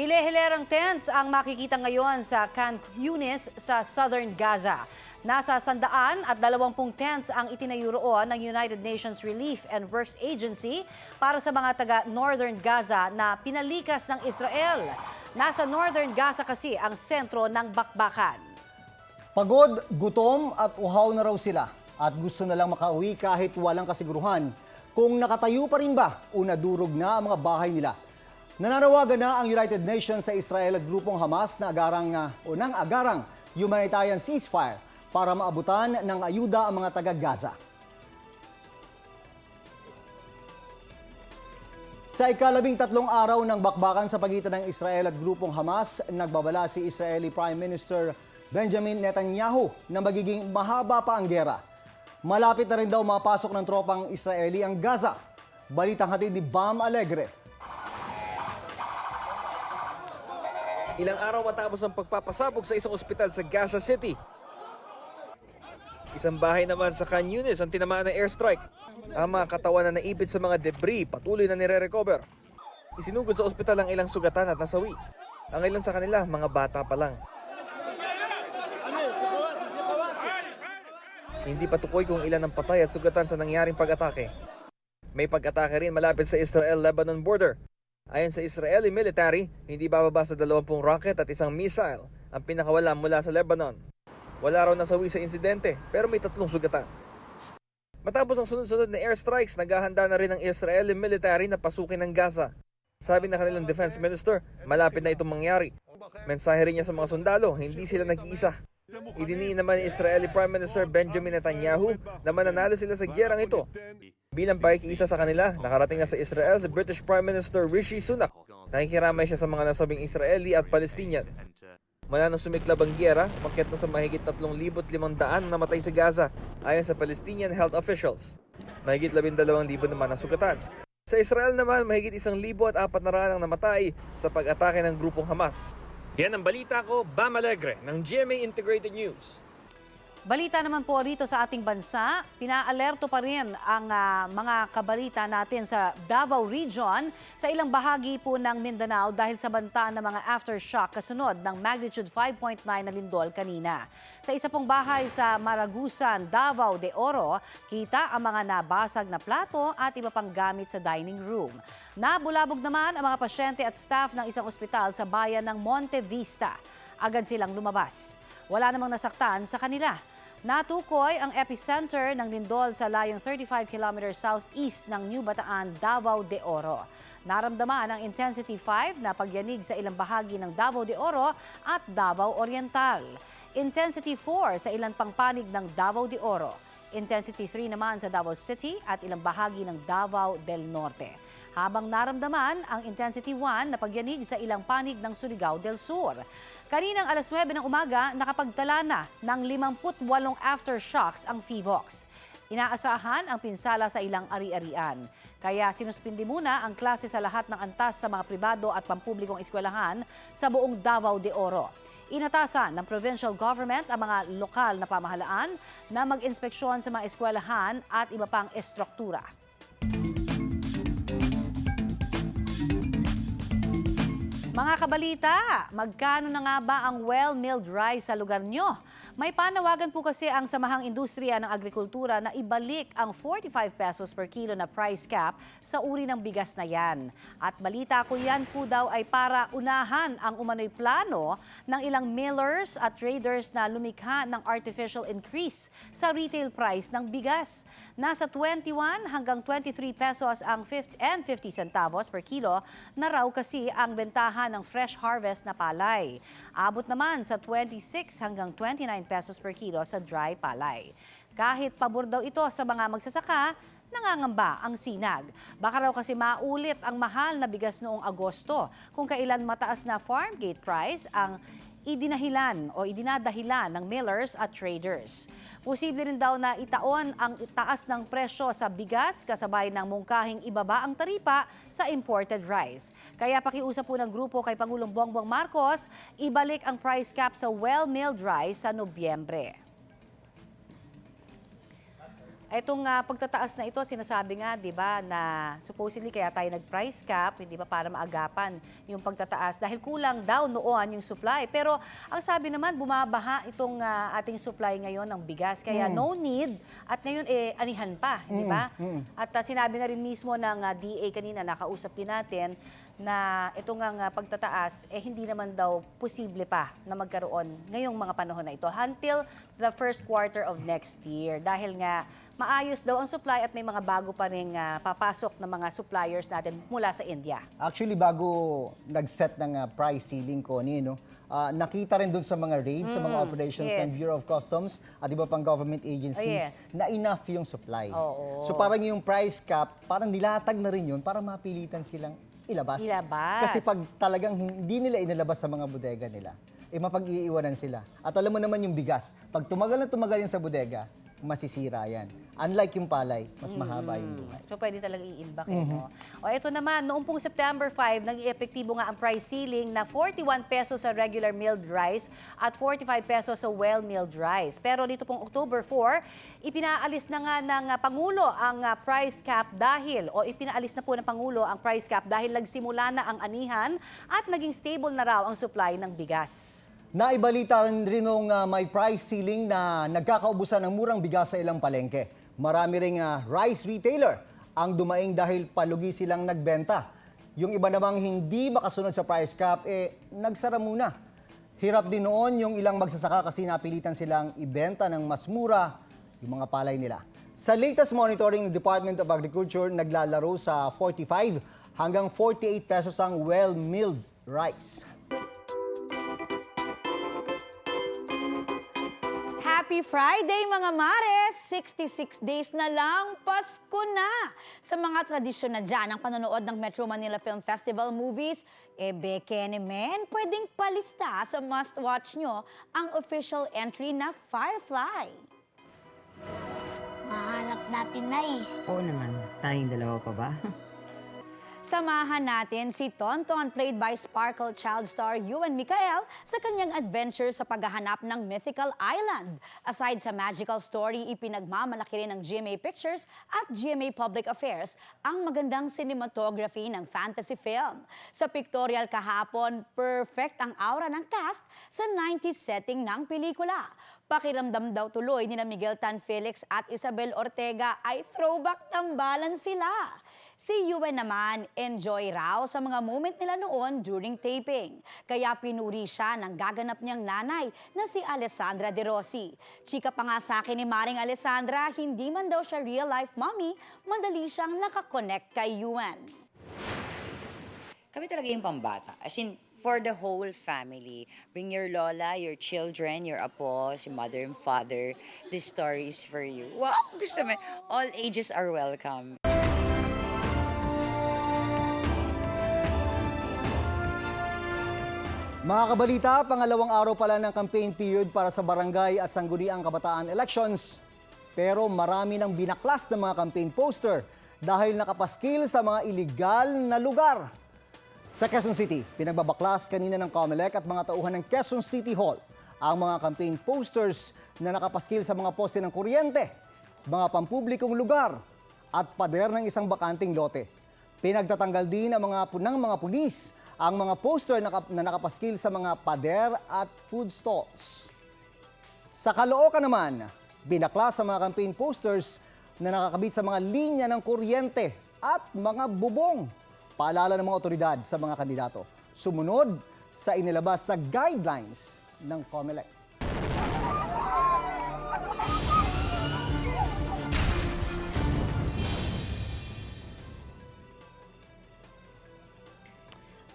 Hile-hilerang tents ang makikita ngayon sa Khan Yunis sa southern Gaza. Nasa sandaan at dalawampung tents ang itinayo roon ng United Nations Relief and Works Agency para sa mga taga northern Gaza na pinalikas ng Israel. Nasa northern Gaza kasi ang sentro ng bakbakan. Pagod, gutom at uhaw na raw sila at gusto na lang makauwi kahit walang kasiguruhan kung nakatayo pa rin ba o nadurog na ang mga bahay nila. Nananawagan na ang United Nations sa Israel at grupong Hamas na agarang ah, o ng agarang humanitarian ceasefire para maabutan ng ayuda ang mga taga-Gaza. Sa ikalabing tatlong araw ng bakbakan sa pagitan ng Israel at grupong Hamas, nagbabala si Israeli Prime Minister Benjamin Netanyahu na magiging mahaba pa ang gera. Malapit na rin daw mapasok ng tropang Israeli ang Gaza. Balitang hatid ni Bam Alegre. Ilang araw matapos ang pagpapasabog sa isang ospital sa Gaza City. Isang bahay naman sa Khan Yunis ang tinamaan ng airstrike. Ang mga katawan na naipit sa mga debris patuloy na nire-recover. Isinugod sa ospital ang ilang sugatan at nasawi. Ang ilan sa kanila, mga bata pa lang. Hindi patukoy kung ilan ang patay at sugatan sa nangyaring pag-atake. May pag-atake rin malapit sa Israel-Lebanon border. Ayon sa Israeli military, hindi bababa sa 20 rocket at isang missile ang pinakawala mula sa Lebanon. Wala raw nasawi sa insidente pero may tatlong sugatan. Matapos ang sunod-sunod na airstrikes, naghahanda na rin ang Israeli military na pasukin ng Gaza. Sabi ng kanilang defense minister, malapit na itong mangyari. Mensahe rin niya sa mga sundalo, hindi sila nag-iisa. Idiniin naman ni Israeli Prime Minister Benjamin Netanyahu na mananalo sila sa gyerang ito. Bilang pakikiisa sa kanila, nakarating na sa Israel si British Prime Minister Rishi Sunak. Nakikiramay siya sa mga nasabing Israeli at Palestinian. Mula nang sumiklab ang gyera, makyat na sa mahigit 3,500 na matay sa Gaza ayon sa Palestinian health officials. Mahigit 12,000 naman ang sugatan. Sa Israel naman, mahigit 1,400 ang namatay sa pag-atake ng grupong Hamas. Yan ang balita ko, Bam Alegre ng GMA Integrated News. Balita naman po rito sa ating bansa, pinaalerto pa rin ang ah, mga kabalita natin sa Davao Region sa ilang bahagi po ng Mindanao dahil sa banta ng mga aftershock kasunod ng magnitude 5.9 na lindol kanina. Sa isa pong bahay sa Maragusan, Davao de Oro, kita ang mga nabasag na plato at iba pang gamit sa dining room. Nabulabog naman ang mga pasyente at staff ng isang ospital sa bayan ng Monte Vista. Agad silang lumabas. Wala namang nasaktan sa kanila. Natukoy ang epicenter ng lindol sa layong 35 km southeast ng New Bataan, Davao de Oro. Naramdaman ang intensity 5 na pagyanig sa ilang bahagi ng Davao de Oro at Davao Oriental. Intensity 4 sa ilang pangpanig ng Davao de Oro. Intensity 3 naman sa Davao City at ilang bahagi ng Davao del Norte habang naramdaman ang intensity 1 na pagyanig sa ilang panig ng Surigao del Sur. Kaninang alas 9 ng umaga, nakapagtala na ng 58 aftershocks ang FIVOX. Inaasahan ang pinsala sa ilang ari-arian. Kaya sinuspindi muna ang klase sa lahat ng antas sa mga pribado at pampublikong eskwelahan sa buong Davao de Oro. Inatasan ng provincial government ang mga lokal na pamahalaan na mag-inspeksyon sa mga eskwelahan at iba pang estruktura. Mga kabalita, magkano na nga ba ang well-milled rice sa lugar nyo? May panawagan po kasi ang Samahang Industriya ng Agrikultura na ibalik ang 45 pesos per kilo na price cap sa uri ng bigas na yan. At balita ko yan po daw ay para unahan ang umano'y plano ng ilang millers at traders na lumikha ng artificial increase sa retail price ng bigas. Nasa 21 hanggang 23 pesos ang 50 and 50 centavos per kilo na raw kasi ang bentahan ng fresh harvest na palay. Abot naman sa 26 hanggang 29 pesos per kilo sa dry palay. Kahit pabor daw ito sa mga magsasaka, nangangamba ang sinag. Baka raw kasi maulit ang mahal na bigas noong Agosto kung kailan mataas na farm gate price ang idinahilan o idinadahilan ng millers at traders. Posible rin daw na itaon ang taas ng presyo sa bigas kasabay ng mungkahing ibaba ang taripa sa imported rice. Kaya pakiusap po ng grupo kay Pangulong Bongbong Marcos, ibalik ang price cap sa well-milled rice sa Nobyembre. Itong ah, pagtataas na ito, sinasabi nga, di ba, na supposedly kaya tayo nag-price cap, hindi ba, para maagapan yung pagtataas dahil kulang daw noon yung supply. Pero ang sabi naman, bumabaha itong ah, ating supply ngayon ng bigas. Kaya no need at ngayon eh anihan pa, di ba? At ah, sinabi na rin mismo ng ah, DA kanina, nakausap din natin, na ito nga nga pagtataas, eh hindi naman daw posible pa na magkaroon ngayong mga panahon na ito until the first quarter of next year. Dahil nga maayos daw ang supply at may mga bago pa rin ah, papasok na mga suppliers natin mula sa India. Actually, bago nag-set ng ah, price ceiling ko, no, ah, nakita rin dun sa mga raids, sa mga operations ng yes. Bureau of Customs at iba pang government agencies Oh, yes. na enough yung supply. Oo. So parang yung price cap, parang nilatag na rin yun para mapilitan silang ilabas. Ilabas. Kasi pag talagang hindi nila inilabas sa mga bodega nila, eh mapag-iiwanan sila. At alam mo naman yung bigas, pag tumagal na tumagal yan sa bodega, masisira yan. Unlike yung palay, mas mahaba yung buhay. So pwede talaga i-imbak eh, no? O ito naman, noong pong September 5, naging epektibo nga ang price ceiling na 41 pesos sa regular milled rice at 45 pesos sa well-milled rice. Pero dito pong October 4, ipinaalis na nga ng ah, Pangulo ang ah, price cap dahil, o ipinaalis na po ng Pangulo ang price cap dahil nagsimula na ang anihan at naging stable na raw ang supply ng bigas. Naibalita rin nung ah, may price ceiling na nagkakaubusan ng murang bigas sa ilang palengke. Marami ring ah, rice retailer ang dumaing dahil palugi silang nagbenta. Yung iba namang hindi makasunod sa price cap, eh, nagsara muna. Hirap din noon yung ilang magsasaka kasi napilitan silang ibenta ng mas mura yung mga palay nila. Sa latest monitoring ng Department of Agriculture, naglalaro sa 45 hanggang 48 pesos ang well-milled rice. Happy Friday mga Mares! 66 days na lang, Pasko na! Sa mga tradisyon na dyan, ang panonood ng Metro Manila Film Festival movies, e bekene men, pwedeng palista sa must-watch nyo ang official entry na Firefly. Mahanap natin na eh. Oo naman, tayong dalawa pa ba? Samahan natin si Tonton, played by Sparkle child star Ewan Mikael, sa kanyang adventure sa paghahanap ng mythical island. Aside sa magical story, ipinagmamalaki rin ng GMA Pictures at GMA Public Affairs ang magandang cinematography ng fantasy film. Sa pictorial kahapon, perfect ang aura ng cast sa 90s setting ng pelikula. Pakiramdam daw tuloy ni na Miguel Tan Felix at Isabel Ortega ay throwback tambalan sila. Si Yuen naman, enjoy raw sa mga moment nila noon during taping. Kaya pinuri siya ng gaganap niyang nanay na si Alessandra De Rossi. Chika pa nga sa akin ni Maring Alessandra, hindi man daw siya real-life mommy, madali siyang nakakonect kay Yuen. Kami talaga yung pambata. As in, for the whole family. Bring your lola, your children, your apos, your mother and father. This story is for you. Wow, gusto mo. All ages are welcome. Mga kabalita, pangalawang araw pala ng campaign period para sa barangay at sangguniang kabataan elections. Pero marami ng binaklas ng mga campaign poster dahil nakapaskil sa mga iligal na lugar. Sa Quezon City, pinagbabaklas kanina ng COMELEC at mga tauhan ng Quezon City Hall ang mga campaign posters na nakapaskil sa mga poste ng kuryente, mga pampublikong lugar at pader ng isang bakanting lote. Pinagtatanggal din ang mga ng mga pulis ang mga poster na, kap- na nakapaskil sa mga pader at food stalls. Sa Caloocan naman, binaklas sa mga campaign posters na nakakabit sa mga linya ng kuryente at mga bubong. Paalala ng mga otoridad sa mga kandidato. Sumunod sa inilabas na guidelines ng COMELEC.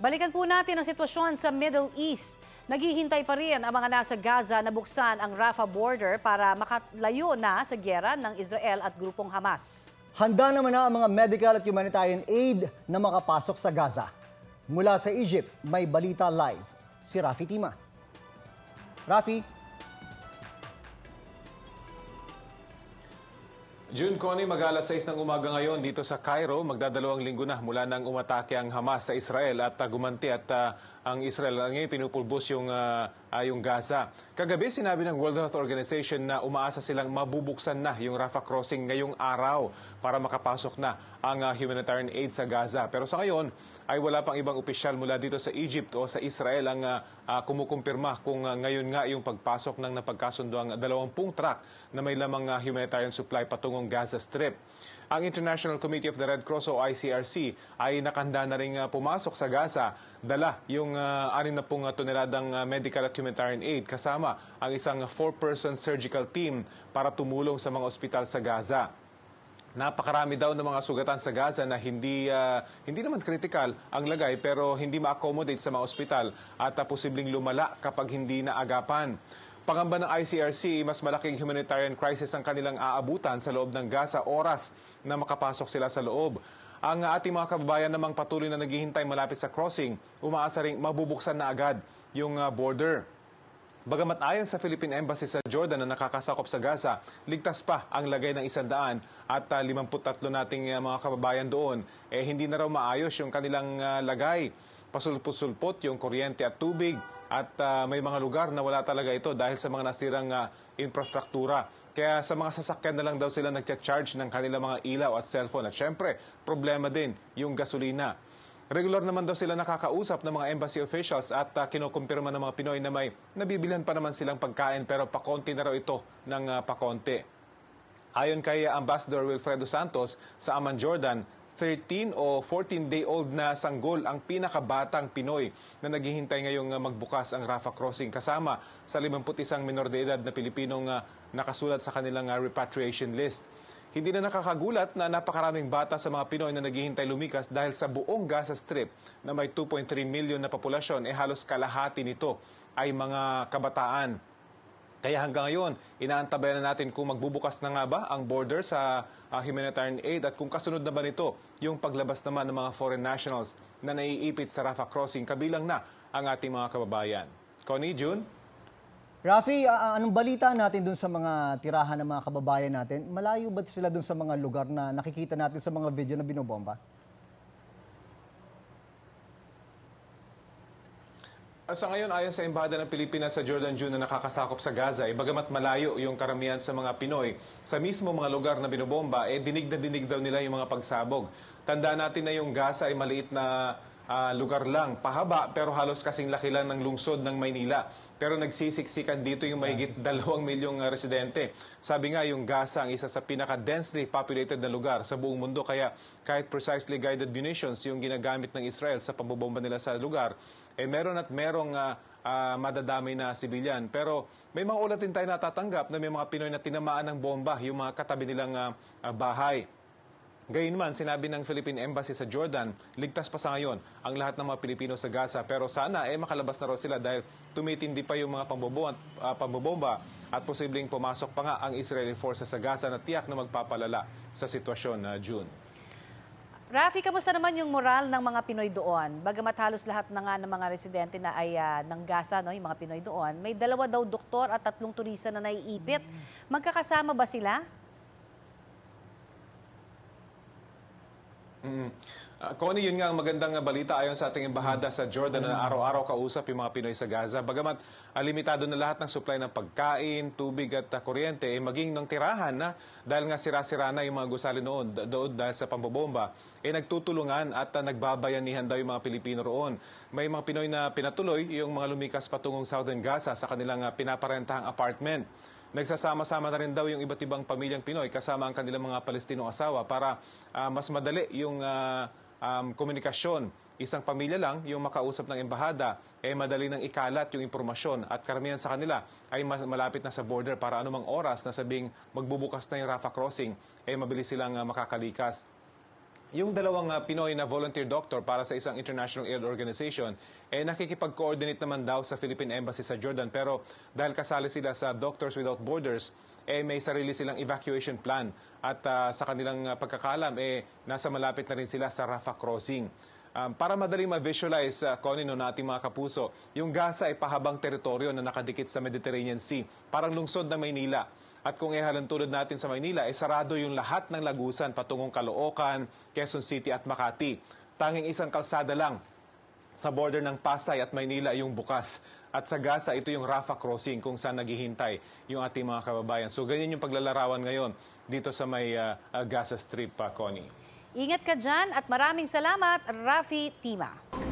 Balikan po natin ang sitwasyon sa Middle East. Naghihintay pa rin ang mga nasa Gaza na buksan ang Rafah border para makalayo na sa gyera ng Israel at grupong Hamas. Handa naman na ang mga medical at humanitarian aid na makapasok sa Gaza. Mula sa Egypt, may balita live. Si Rafi Tima. Rafi, June Connie, mag-alas 6 ng umaga ngayon dito sa Cairo. Magdadalawang linggo na mula nang umatake ang Hamas sa Israel at uh, gumanti at uh, ang Israel. Ngayon pinupulbos yung, ah, ah, yung Gaza. Kagabi sinabi ng World Health Organization na umaasa silang mabubuksan na yung Rafah crossing ngayong araw para makapasok na ang ah, humanitarian aid sa Gaza. Pero sa ngayon ay wala pang ibang opisyal mula dito sa Egypt o sa Israel ang ah, kumukumpirma kung ah, ngayon nga yung pagpasok ng napagkasundo ang 20 truck na may lamang ah, humanitarian supply patungong Gaza Strip. Ang International Committee of the Red Cross o ICRC ay nakanda na rin ah, pumasok sa Gaza, dala yung uh, 60 na toneladang ah, medical at humanitarian aid kasama ang isang four-person surgical team para tumulong sa mga ospital sa Gaza. Napakarami daw ng mga sugatan sa Gaza na hindi ah, hindi naman critical ang lagay pero hindi ma-accommodate sa mga ospital at ah, posibleng lumala kapag hindi naagapan. Pangamba ng ICRC, mas malaking humanitarian crisis ang kanilang aabutan sa loob ng Gaza oras na makapasok sila sa loob. Ang ating mga kababayan namang patuloy na naghihintay malapit sa crossing, umaasa ring mabubuksan na agad yung ah, border. Bagamat ayon sa Philippine Embassy sa Jordan na nakakasakop sa Gaza, ligtas pa ang lagay ng isandaan at ah, 53 nating ah, mga kababayan doon, eh hindi na raw maayos yung kanilang ah, lagay. Pasulpot-sulpot yung kuryente at tubig at ah, may mga lugar na wala talaga ito dahil sa mga nasirang ah, infrastruktura. Kaya sa mga sasakyan na lang daw sila nagcha-charge ng kanilang mga ilaw at cellphone. At syempre, problema din yung gasolina. Regular naman daw sila nakakausap ng mga embassy officials at uh, kinukumpirma ng mga Pinoy na may nabibilhan pa naman silang pagkain pero pakonti na raw ito ng uh, pakonti. Ayon kay Ambassador Wilfredo Santos sa Amman, Jordan, 13 o 14-day-old na sanggol ang pinakabatang Pinoy na naghihintay ngayong uh, magbukas ang Rafah Crossing kasama sa 51 minor de edad na Pilipinong nakasulat sa kanilang repatriation list. Hindi na nakakagulat na napakaraming bata sa mga Pinoy na naghihintay lumikas dahil sa buong Gaza Strip na may 2.3 million na populasyon, eh halos kalahati nito ay mga kabataan. Kaya hanggang ngayon, inaantabayan na natin kung magbubukas na nga ba ang border sa uh, humanitarian aid at kung kasunod na ba nito yung paglabas naman ng mga foreign nationals na naiipit sa Rafah Crossing kabilang na ang ating mga kababayan. Connie, June? Rafi, a- anong balita natin dun sa mga tirahan ng mga kababayan natin? Malayo ba sila dun sa mga lugar na nakikita natin sa mga video na binobomba? Sa ngayon, ayon sa Embahada ng Pilipinas sa Jordan June na nakakasakop sa Gaza, eh, bagamat malayo yung karamihan sa mga Pinoy, sa mismo mga lugar na binobomba, eh, dinig na dinig daw nila yung mga pagsabog. Tandaan natin na yung Gaza ay maliit na ah, lugar lang, pahaba, pero halos kasing laki lang ng lungsod ng Maynila. Pero nagsisiksikan dito yung mahigit dalawang milyong ah, residente. Sabi nga, yung Gaza ang isa sa pinaka-densely populated na lugar sa buong mundo. Kaya kahit precisely guided munitions yung ginagamit ng Israel sa pambobomba nila sa lugar, eh meron at merong ah, ah, madadamay na sibilyan. Pero may mga ulat din tayo natatanggap na may mga Pinoy na tinamaan ng bomba yung mga katabi nilang ah, bahay. Gayunman, sinabi ng Philippine Embassy sa Jordan, ligtas pa sa ngayon ang lahat ng mga Pilipino sa Gaza. Pero sana eh makalabas na raw sila dahil tumitindi pa yung mga pambobomba, ah, pambobomba at posibleng pumasok pa nga ang Israeli forces sa Gaza na tiyak na magpapalala sa sitwasyon na June. Rafi, kamusta naman yung moral ng mga Pinoy doon? Bagamat halos lahat na nga ng mga residente na ay ah, ng Gaza, no, yung mga Pinoy doon, may dalawa daw doktor at tatlong turista na naiipit. Magkakasama ba sila? Mm. Uh, Connie, yun nga ang magandang balita ayon sa ating embahada sa Jordan na araw-araw kausap yung mga Pinoy sa Gaza. Bagamat ah, limitado na lahat ng supply ng pagkain, tubig at ah, kuryente, eh, maging ng tirahan na dahil nga sira-sira na yung mga gusali noon doon dahil sa pambobomba, eh nagtutulungan at ah, nagbabayanihan daw yung mga Pilipino roon. May mga Pinoy na pinatuloy yung mga lumikas patungong Southern Gaza sa kanilang ah, pinaparentahang apartment. Nagsasama-sama na rin daw yung iba't ibang pamilyang Pinoy kasama ang kanilang mga Palestinong asawa para ah, mas madali yung ah, um, komunikasyon. Isang pamilya lang yung makausap ng embahada, eh madali nang ikalat yung impormasyon at karamihan sa kanila ay malapit na sa border para anumang oras na sabing magbubukas na yung Rafah crossing, eh mabilis silang ah, makakalikas. Yung dalawang ah, Pinoy na volunteer doctor para sa isang international aid organization, eh nakikipag-coordinate naman daw sa Philippine Embassy sa Jordan. Pero dahil kasali sila sa Doctors Without Borders, eh may sarili silang evacuation plan. At ah, sa kanilang ah, pagkakalam, eh nasa malapit na rin sila sa Rafah Crossing. Um, para madaling ma-visualize, uh, Connie, no, na ating mga kapuso, yung Gaza ay pahabang teritoryo na nakadikit sa Mediterranean Sea. Parang lungsod ng Maynila. At kung ihalan tulad natin sa Maynila, ay sarado yung lahat ng lagusan patungong Caloocan, Quezon City at Makati. Tanging isang kalsada lang Sa border ng Pasay at Maynila yung bukas. At sa Gaza, ito yung Rafah crossing kung saan naghihintay yung ating mga kababayan. So ganyan yung paglalarawan ngayon dito sa may ah, Gaza Strip, pa Connie. Ingat ka dyan at maraming salamat, Rafi Tima.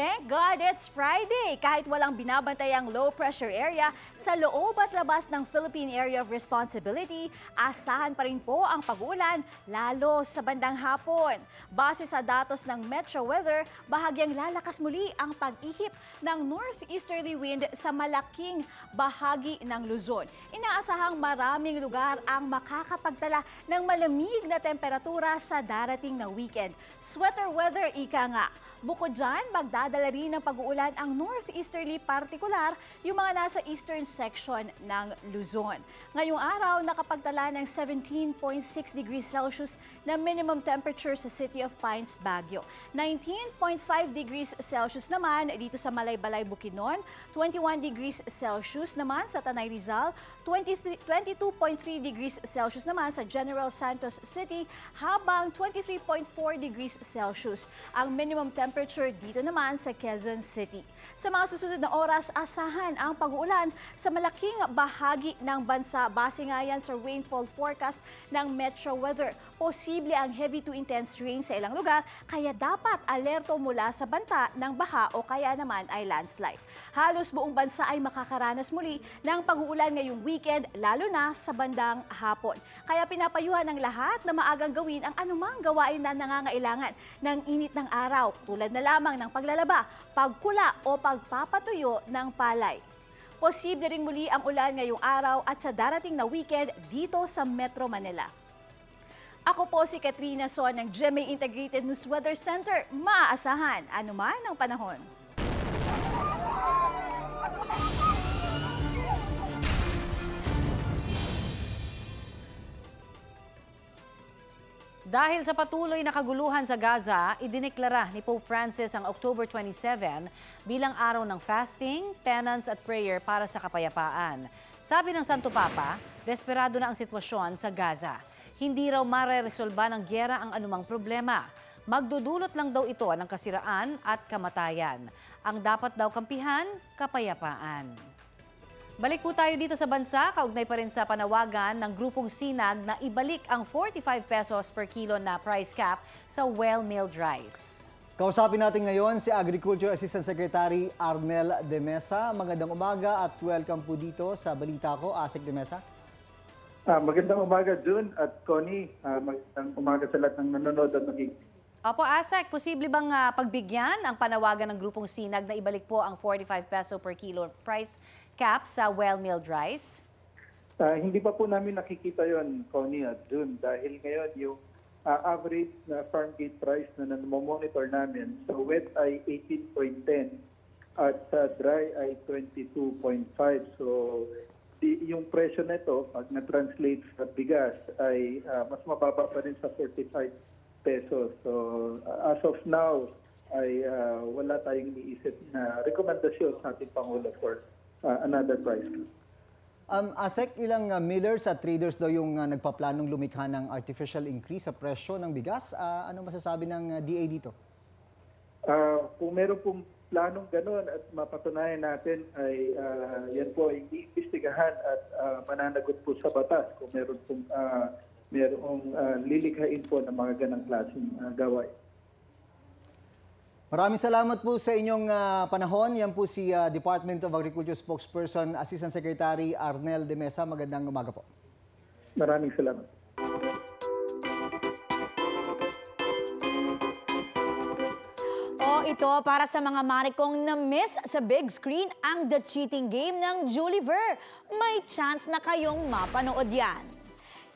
Thank God it's Friday! Kahit walang binabantay ang low pressure area, sa loob at labas ng Philippine Area of Responsibility, asahan pa rin po ang pag-uulan, lalo sa bandang hapon. Base sa datos ng Metro Weather, bahagyang lalakas muli ang pag-ihip ng northeasterly wind sa malaking bahagi ng Luzon. Inaasahang maraming lugar ang makakapagtala ng malamig na temperatura sa darating na weekend. Sweater weather, ika nga. Bukod dyan, magdadala rin ng pag-uulan ang northeasterly particular yung mga nasa eastern section ng Luzon. Ngayong araw, nakapagtala ng 17.6 degrees Celsius na minimum temperature sa City of Pines, Baguio. 19.5 degrees Celsius naman dito sa Malaybalay, Bukidnon. 21 degrees Celsius naman sa Tanay Rizal. 23 22.3 degrees Celsius naman sa General Santos City habang 23.4 degrees Celsius ang minimum temperature dito naman sa Quezon City. Sa mga susunod na oras, asahan ang pag-uulan sa malaking bahagi ng bansa. Base nga yan sa rainfall forecast ng Metro Weather. Posible ang heavy to intense rain sa ilang lugar, kaya dapat alerto mula sa banta ng baha o kaya naman ay landslide. Halos buong bansa ay makakaranas muli ng pag-uulan ngayong weekend, lalo na sa bandang hapon. Kaya pinapayuhan ng lahat na maagang gawin ang anumang gawain na nangangailangan ng init ng araw, tulad na lamang ng paglalaba, pagkula o pagpapatuyo ng palay. Posible ring muli ang ulan ngayong araw at sa darating na weekend dito sa Metro Manila. Ako po si Katrina Son ng GMA Integrated News Weather Center. Maaasahan anuman ang panahon. Dahil sa patuloy na kaguluhan sa Gaza, idineklara ni Pope Francis ang October 27 bilang araw ng fasting, penance at prayer para sa kapayapaan. Sabi ng Santo Papa, desperado na ang sitwasyon sa Gaza. Hindi raw mareresolba ng gyera ang anumang problema. Magdudulot lang daw ito ng kasiraan at kamatayan. Ang dapat daw kampihan, kapayapaan. Balik po tayo dito sa bansa, kaugnay pa rin sa panawagan ng grupong Sinag na ibalik ang 45 pesos per kilo na price cap sa well-milled rice. Kausapin natin ngayon si Agriculture Assistant Secretary Arnel De Mesa. Magandang umaga at welcome po dito sa Balita Ko, Asik De Mesa. Ah, magandang umaga, June at Connie. Ah, magandang umaga sa lahat ng nanonood at nakikinig. Opo, Asek, posible bang ah, pagbigyan ang panawagan ng grupong Sinag na ibalik po ang 45 peso per kilo price cap sa well-milled rice? Ah, hindi pa po namin nakikita yon Connie at June, dahil ngayon yung ah, average na farm gate price na monitor namin sa wet ay 18.10 at sa dry ay 22.5. So, di, yung presyo nito, pag na-translate sa bigas, ay ah, mas mababa pa rin sa 45 pesos. So, ah, as of now, ay ah, wala tayong iniisip na rekomendasyon sa ating Pangulo for ah, another price. Um, Asek, ilang uh, millers at traders daw yung uh, nagpaplanong lumikha ng artificial increase sa presyo ng bigas. Ah, ano masasabi ng uh, DA dito? Ah, kung meron pong planong gano'n at mapatunayan natin ay ah, yan po ay iimbestigahan at ah, mananagot po sa batas kung meron pong uh, merong ah, lilikhain po ng mga ganang klaseng ah, gawain. Maraming salamat po sa inyong uh, panahon. Yan po si uh, Department of Agriculture Spokesperson, Assistant Secretary Arnel De Mesa. Magandang umaga po. Maraming salamat. O ito para sa mga marikong na-miss sa big screen ang The Cheating Game ng Julie Ver. May chance na kayong mapanood yan.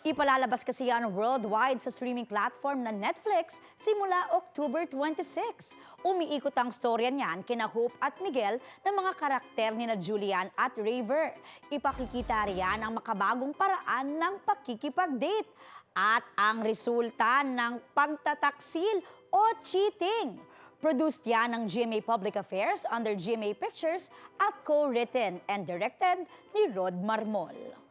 Ipalalabas kasi yan worldwide sa streaming platform na Netflix simula October 26. Umiikot ang storya niyan kina Hope at Miguel na mga karakter ni na Julian at Raver. Ipakikita riyan ang makabagong paraan ng pakikipag-date at ang resulta ng pagtataksil o cheating. Produced yan ng GMA Public Affairs under GMA Pictures at co-written and directed ni Rod Marmol.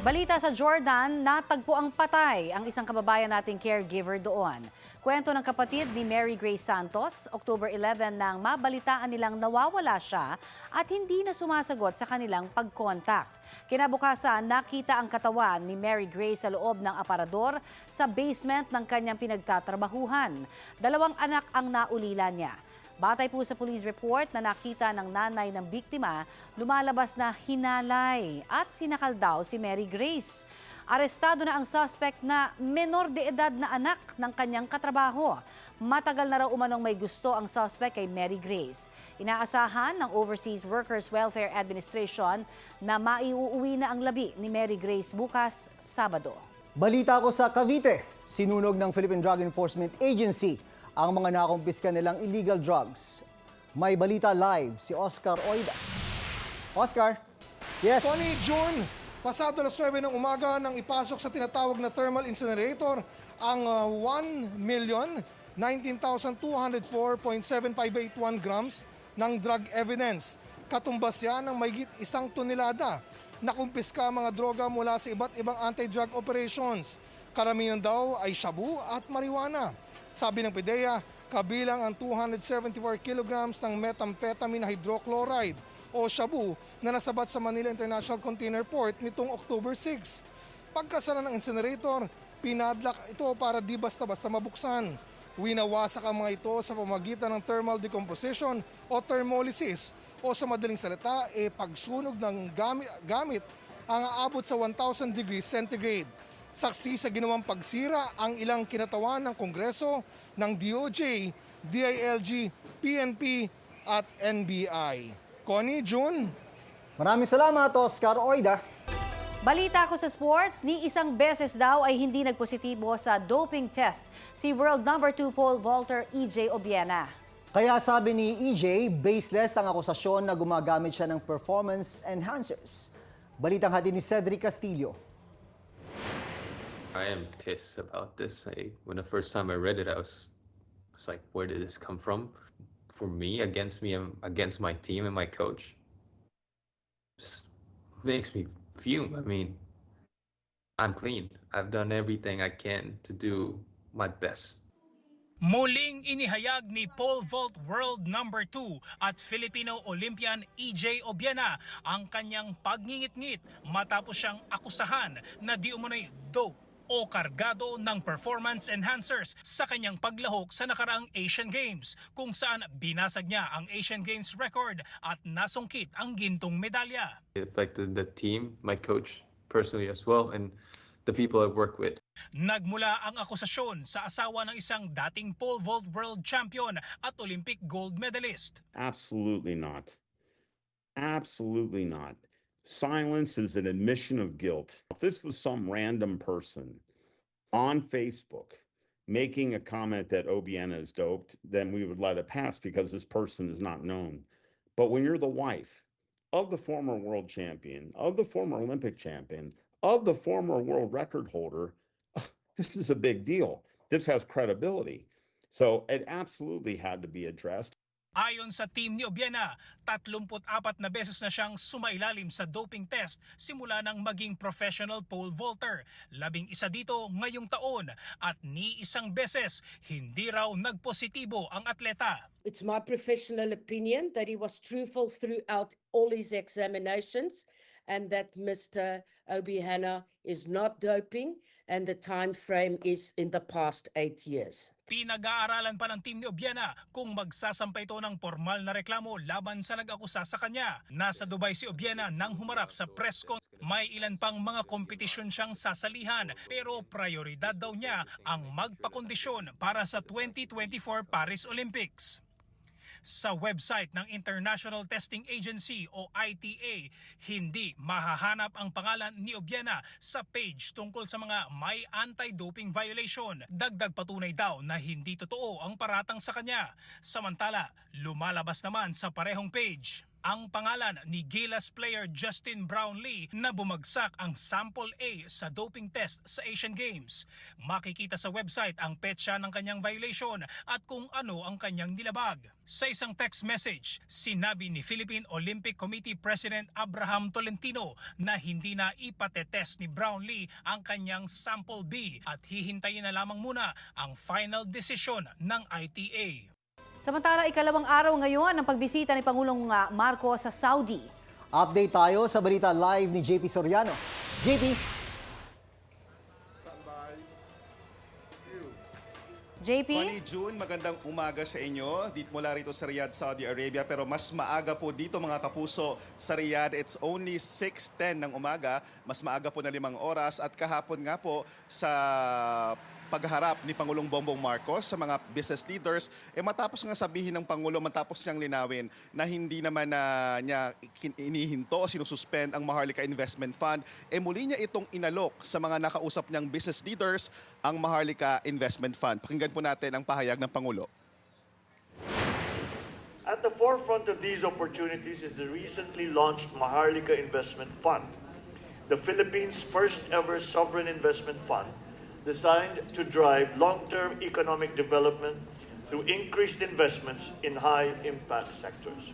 Balita sa Jordan, natagpo ang patay ang isang kababayan nating caregiver doon. Kwento ng kapatid ni Mary Grace Santos, October 11 nang mabalitaan nilang nawawala siya at hindi na sumasagot sa kanilang pag-contact. Kinabukasan, nakita ang katawan ni Mary Grace sa loob ng aparador sa basement ng kanyang pinagtatrabahuhan. Dalawang anak ang naulila niya. Batay po sa police report na nakita ng nanay ng biktima, lumalabas na hinalay at sinakal daw si Mary Grace. Arestado na ang suspect na menor de edad na anak ng kanyang katrabaho. Matagal na raw umanong may gusto ang suspect kay Mary Grace. Inaasahan ng Overseas Workers Welfare Administration na maiuuwi na ang labi ni Mary Grace bukas, Sabado. Balita ko sa Cavite, sinunog ng Philippine Drug Enforcement Agency ang mga nakumpiska nilang illegal drugs. May balita live si Oscar Oida. Oscar? Yes. Tony, June, pasado alas 9 ng umaga nang ipasok sa tinatawag na thermal incinerator ang uh, 1 million 19,204.7581 grams ng drug evidence. Katumbas yan ng mayigit isang tonelada na kumpiska ang mga droga mula sa iba't ibang anti-drug operations. Karamihan daw ay shabu at marijuana. Sabi ng PIDEA, kabilang ang 274 kilograms ng methamphetamine hydrochloride o shabu na nasabat sa Manila International Container Port nitong October 6. Pagkasara ng incinerator, pinadlak ito para di basta-basta mabuksan. Winawasak ang mga ito sa pamagitan ng thermal decomposition o thermolysis o sa madaling salita, e pagsunog ng gamit, gamit ang aabot sa 1,000 degrees centigrade. Saksi sa ginawang pagsira ang ilang kinatawan ng Kongreso, ng DOJ, DILG, PNP at NBI. Connie, June, Maraming salamat, Oscar Oida. Balita ko sa sports, ni isang beses daw ay hindi nagpositibo sa doping test si world number 2 pole vaulter EJ Obiena. Kaya sabi ni EJ, baseless ang akusasyon na gumagamit siya ng performance enhancers. Balitang hati ni Cedric Castillo. I am pissed about this. I, when the first time I read it, I was, was like, where did this come from? For me, against me, against my team and my coach, just makes me fume. I mean, I'm clean. I've done everything I can to do my best. Muling inihayag ni pole vault world number 2 at Filipino Olympian EJ Obiena ang kanyang pagngingit-ngit matapos siyang akusahan na di umano'y dope o kargado ng performance enhancers sa kanyang paglahok sa nakaraang Asian Games kung saan binasag niya ang Asian Games record at nasungkit ang gintong medalya. It affected the team, my coach personally as well, and the people I work with. Nagmula ang akusasyon sa asawa ng isang dating pole vault world champion at Olympic gold medalist. Absolutely not. Absolutely not. Silence is an admission of guilt. If this was some random person on Facebook making a comment that Obiena is doped, then we would let it pass because this person is not known. But when you're the wife of the former world champion, of the former Olympic champion, of the former world record holder, this is a big deal. This has credibility. So it absolutely had to be addressed. Ayon sa team ni Obiena, 34 na beses na siyang sumailalim sa doping test simula nang maging professional pole vaulter. Labing isa dito ngayong taon at ni isang beses hindi raw nagpositibo ang atleta. It's my professional opinion that he was truthful throughout all his examinations and that Mr. Obiana is not doping and the time frame is in the past eight years. Pinag-aaralan pa ng team ni Obiena kung magsasampa ito ng formal na reklamo laban sa nag-akusa sa kanya. Nasa Dubai si Obiena nang humarap sa press con. May ilan pang mga kompetisyon siyang sasalihan pero prioridad daw niya ang magpakondisyon para sa 2024 Paris Olympics. Sa website ng International Testing Agency o ITA, hindi mahahanap ang pangalan ni Obiena sa page tungkol sa mga may anti-doping violation. Dagdag patunay daw na hindi totoo ang paratang sa kanya. Samantala, lumalabas naman sa parehong page. Ang pangalan ni Gilas player Justin Brownlee na bumagsak ang sample A sa doping test sa Asian Games. Makikita sa website ang petsa ng kanyang violation at kung ano ang kanyang nilabag. Sa isang text message, sinabi ni Philippine Olympic Committee President Abraham Tolentino na hindi na ipatetest ni Brownlee ang kanyang sample B at hihintayin na lamang muna ang final decision ng ITA. Samantala, ikalawang araw ngayon ang pagbisita ni Pangulong ah, Marcos sa Saudi. Update tayo sa balita live ni JP Soriano. JP, JP? Connie June, magandang umaga sa inyo. Dito mula rito sa Riyadh, Saudi Arabia. Pero mas maaga po dito mga kapuso sa Riyadh. It's only 6.10 ng umaga. Mas maaga po na limang oras. At kahapon nga po sa pagharap ni Pangulong Bongbong Marcos sa mga business leaders, eh matapos nga sabihin ng Pangulo, matapos niyang linawin na hindi naman na niya inihinto o sinususpend ang Maharlika Investment Fund, eh muli niya itong inalok sa mga nakausap niyang business leaders ang Maharlika Investment Fund. Pakinggan po natin ang pahayag ng Pangulo. At the forefront of these opportunities is the recently launched Maharlika Investment Fund, the Philippines' first ever sovereign investment fund designed to drive long-term economic development through increased investments in high-impact sectors.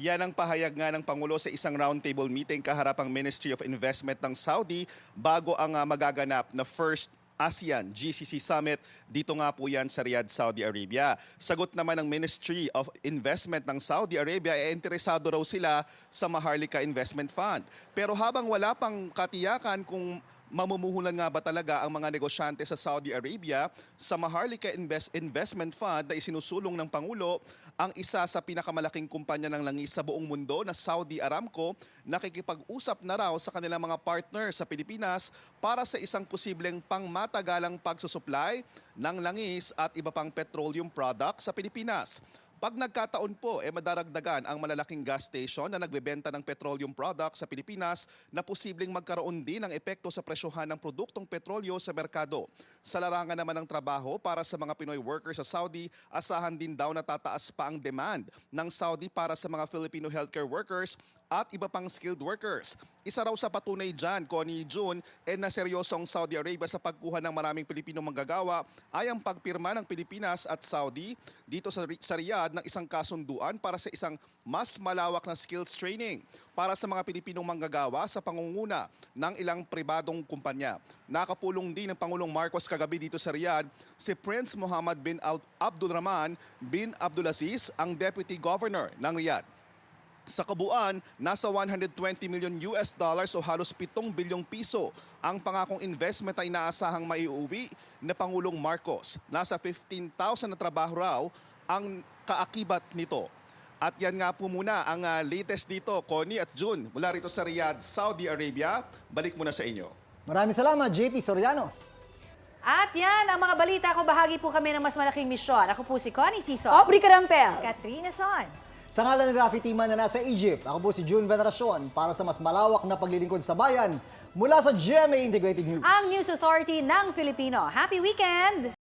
Yan ang pahayag nga ng Pangulo sa isang roundtable meeting kaharapang Ministry of Investment ng Saudi bago ang ah, magaganap na first ASEAN GCC Summit. Dito nga po yan sa Riyadh, Saudi Arabia. Sagot naman ng Ministry of Investment ng Saudi Arabia, eh, interesado raw sila sa Maharlika Investment Fund. Pero habang wala pang katiyakan kung mamumuhunan nga ba talaga ang mga negosyante sa Saudi Arabia sa Maharlika Invest Investment Fund na isinusulong ng Pangulo ang isa sa pinakamalaking kumpanya ng langis sa buong mundo na Saudi Aramco nakikipag-usap na raw sa kanilang mga partner sa Pilipinas para sa isang posibleng pangmatagalang pagsusupply ng langis at iba pang petroleum products sa Pilipinas. Pag nagkataon po, eh madaragdagan ang malalaking gas station na nagbebenta ng petroleum products sa Pilipinas na posibleng magkaroon din ng epekto sa presyohan ng produktong petrolyo sa merkado. Sa larangan naman ng trabaho para sa mga Pinoy workers sa Saudi, asahan din daw na tataas pa ang demand ng Saudi para sa mga Filipino healthcare workers at iba pang skilled workers. Isa raw sa patunay dyan, Connie June, eh na seryosong Saudi Arabia sa pagkuha ng maraming Pilipino manggagawa ay ang pagpirma ng Pilipinas at Saudi dito sa, sa Riyadh ng isang kasunduan para sa isang mas malawak na skills training para sa mga Pilipinong manggagawa sa pangunguna ng ilang pribadong kumpanya. Nakapulong din ng Pangulong Marcos kagabi dito sa Riyadh si Prince Mohammed bin Ab- Abdul Rahman bin Abdulaziz, ang Deputy Governor ng Riyadh. Sa kabuuan, nasa 120 million US dollars o halos 7 bilyong piso ang pangakong investment na inaasahang maiuwi na Pangulong Marcos. Nasa 15,000 na trabaho raw ang kaakibat nito. At yan nga po muna ang ah, latest dito, Connie at June, mula rito sa Riyadh, Saudi Arabia. Balik muna sa inyo. maraming salamat JP Soriano. At yan, ang mga balita ko, bahagi po kami ng mas malaking misyon. Ako po si Connie Sison. Aubrey Carampel. Katrina Son. Sa ngalan ni Rafi Tima na nasa Egypt, ako po si June Veneracion para sa mas malawak na paglilingkod sa bayan mula sa GMA Integrated News. Ang News Authority ng Filipino. Happy weekend!